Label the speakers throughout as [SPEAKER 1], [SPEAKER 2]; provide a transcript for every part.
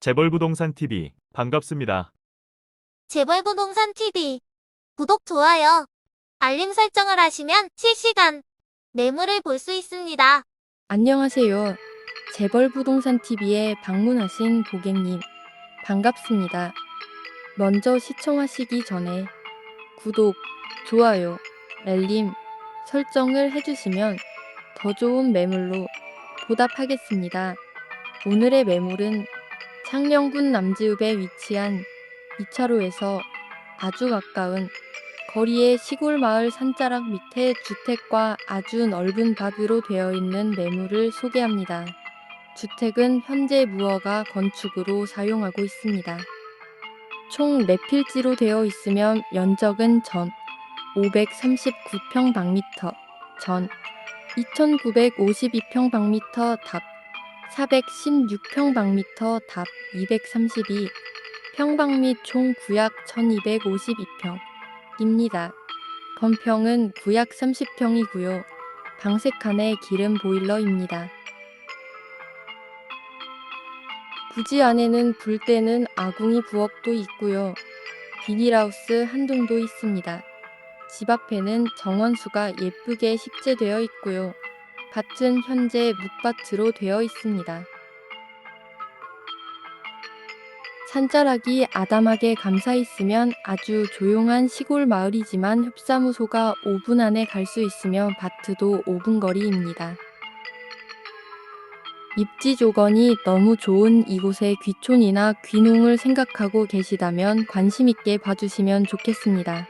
[SPEAKER 1] 재벌부동산 TV 반갑습니다.
[SPEAKER 2] 재벌부동산 TV 구독, 좋아요, 알림 설정을 하시면 실시간 매물을 볼 수 있습니다.
[SPEAKER 3] 안녕하세요. 재벌부동산 TV에 방문하신 고객님, 반갑습니다. 먼저 시청하시기 전에 구독, 좋아요, 알림, 설정을 해주시면 더 좋은 매물로 보답하겠습니다. 오늘의 매물은 창녕군 남지읍에 위치한 2차로에서 아주 가까운 거리의 시골 마을 산자락 밑에 주택과 아주 넓은 바위로 되어 있는 매물을 소개합니다. 주택은 현재 무허가 건축으로 사용하고 있습니다. 총 4필지로 되어 있으며 면적은 전 539평방미터, 전 2952평방미터 답 416평방미터 답 232, 평방 및 총 구약 1252평, 입니다. 건평은 구약 30평이고요. 방색칸의 기름 보일러입니다. 부지 안에는 불 때는 아궁이 부엌도 있고요. 비닐하우스 한 동도 있습니다. 집 앞에는 정원수가 예쁘게 식재되어 있고요. 밭은 현재 묵밭으로 되어 있습니다. 산자락이 아담하게 감싸 있으면 아주 조용한 시골 마을이지만 흡사무소가 5분 안에 갈 수 있으며 밭도 5분 거리입니다. 입지 조건이 너무 좋은 이곳의 귀촌이나 귀농을 생각하고 계시다면 관심 있게 봐주시면 좋겠습니다.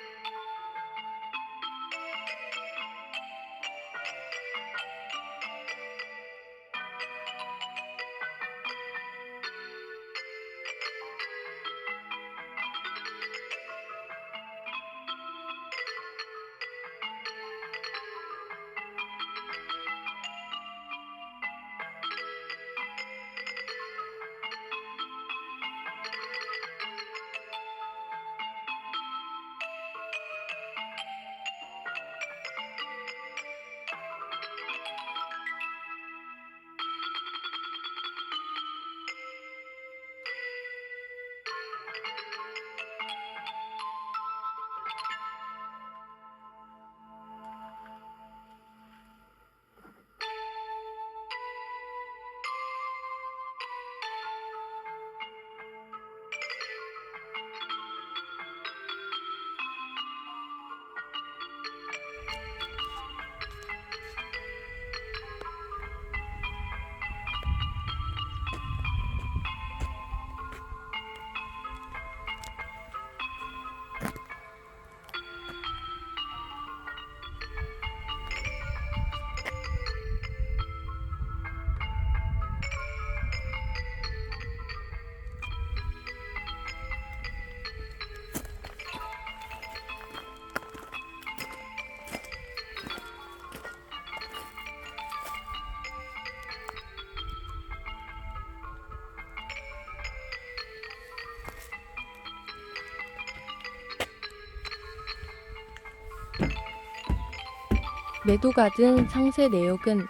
[SPEAKER 3] 매도가 든 상세 내역은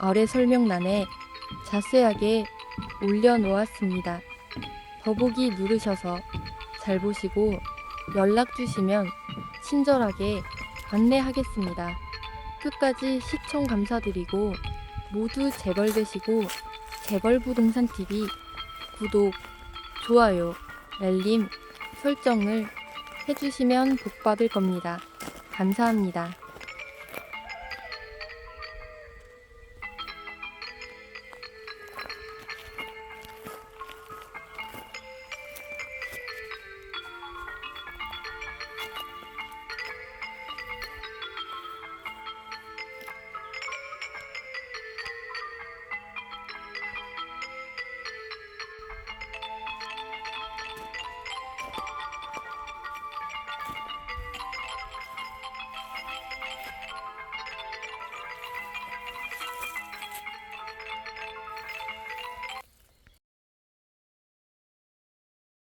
[SPEAKER 3] 아래 설명란에 자세하게 올려놓았습니다. 더보기 누르셔서 잘 보시고 연락 주시면 친절하게 안내하겠습니다. 끝까지 시청 감사드리고 모두 재벌 되시고 재벌 부동산 TV 구독, 좋아요, 알림, 설정을 해주시면 복 받을 겁니다. 감사합니다.